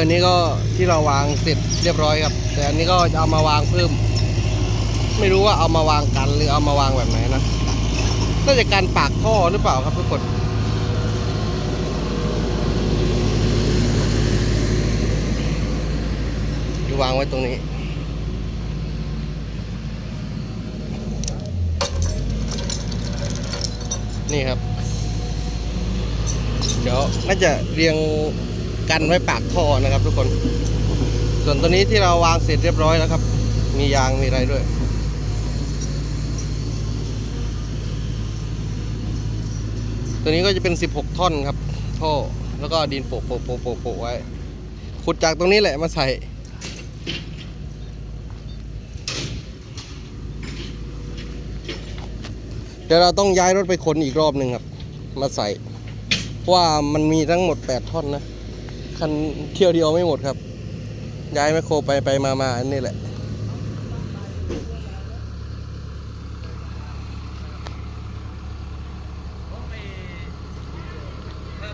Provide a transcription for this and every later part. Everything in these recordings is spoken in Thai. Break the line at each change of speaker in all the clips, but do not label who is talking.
อันนี้ก็ที่เราวางเสร็จเรียบร้อยครับ แต่อันนี้ก็จะเอามาวางเพิ่ม ไม่รู้ว่าเอามาวางกันหรือเอามาวางแบบไหนนะน่าจะการปากท่อหรือเปล่าครับทุกคนวางไว้ตรงนี้นี่ครับ เดี๋ยวน่าจะเรียง กันไว้ปากท่อนะครับ ทุกคน ส่วนตัวนี้ที่เราวางเสร็จเรียบร้อยแล้วครับ มียางมีอะไรด้วยตัวนี้ก็จะเป็น 16 ท่อนครับ ท่อ แล้วก็ดินโปะโปะโปะโปะโปะไว้ ขุดจากตรงนี้แหละมาใส่ เดี๋ยวเราต้องย้ายรถไปขนอีกรอบหนึ่งครับ มาใส่ เพราะว่ามันมีทั้งหมด 8 ท่อนนะ คันเที่ยวเดียวไม่หมดครับ ย้ายแมคโครไปไปมามาอันนี้แหละ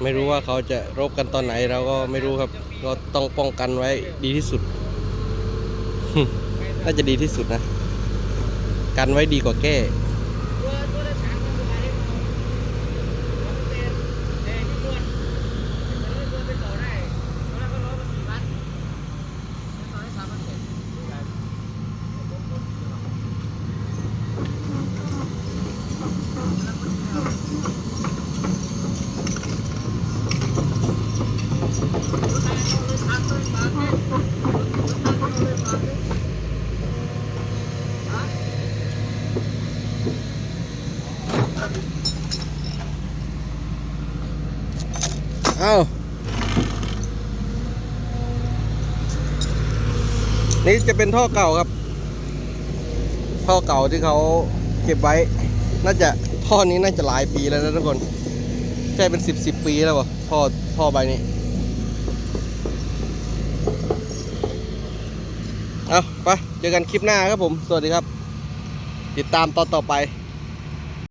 ไม่รู้ว่าเขาจะรบกันตอนไหนเราก็ไม่รู้ครับก็ต้องป้องกันไว้ดีที่สุด น่าจะดีที่สุดนะ กันไว้ดีกว่าแก้ เอานี่จะเป็นท่อเก่าครับ ท่อเก่าที่เขาเก็บไว้ น่าจะ ท่อนี้น่าจะหลายปีแล้วนะทุกคนใช่เป็นสิบสิบปีแล้วป่ะท่อท่อใบนี้ เอาไปเจอกันคลิปหน้าครับผม สวัสดีครับ ติดตามตอนต่อไป